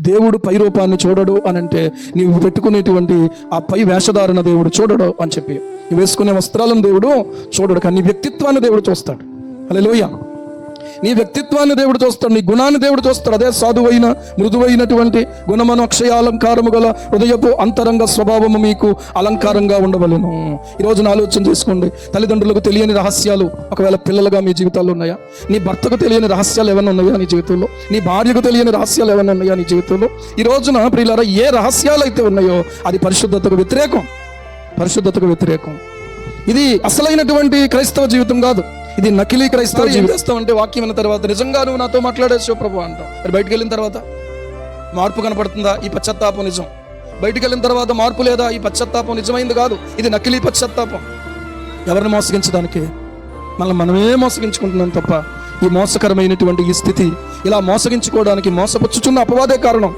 దేవుడు పై రూపాన్ని చూడడు అని అంటే నీవు పెట్టుకునేటువంటి ఆ పై వేషధారణ దేవుడు చూడడు అని చెప్పి. నువ్వు వేసుకునే వస్త్రాలను దేవుడు చూడడు కానీ నీ వ్యక్తిత్వాన్ని దేవుడు చూస్తాడు. హల్లెలూయా. నీ వ్యక్తిత్వాన్ని దేవుడు చూస్తాడు నీ గుణాన్ని దేవుడు చూస్తాడు. అదే సాధువైన మృదువైనటువంటి గుణమను అక్షయ అలంకారము గల హృదయపు అంతరంగ స్వభావము మీకు అలంకారంగా ఉండవలను. ఈ రోజున ఆలోచన చేసుకోండి. తల్లిదండ్రులకు తెలియని రహస్యాలు ఒకవేళ పిల్లలుగా మీ జీవితాల్లో ఉన్నాయా? నీ భర్తకు తెలియని రహస్యాలు ఏమైనా ఉన్నాయా నీ జీవితంలో? నీ భార్యకు తెలియని రహస్యాలు ఏమైనా ఉన్నాయా నీ జీవితంలో? ఈ రోజున ప్రియులారా ఏ రహస్యాలు అయితే ఉన్నాయో అది పరిశుద్ధతకు వ్యతిరేకం. పరిశుద్ధతకు వ్యతిరేకం. ఇది అసలైనటువంటి క్రైస్తవ జీవితం కాదు. ఇది నకిలీ క్రైస్తవ జీవితం. అంటే వాక్యం విన్న తర్వాత నిజంగా నువ్వు నాతో మాట్లాడే శివప్రభు అంటావు మరి బయటకు వెళ్ళిన తర్వాత మార్పు కనపడుతుందా? ఈ పశ్చాత్తాపం నిజం. బయటికి వెళ్ళిన తర్వాత మార్పు లేదా? ఈ పశ్చాత్తాపం నిజమైంది కాదు. ఇది నకిలీ పశ్చాత్తాపం. ఎవరిని మోసగించడానికి? మళ్ళీ మనమే మోసగించుకుంటున్నాం తప్ప ఈ మోసకరమైనటువంటి ఈ స్థితి ఇలా మోసగించుకోవడానికి మోసపుచ్చుచున్న అపవాదే కారణం.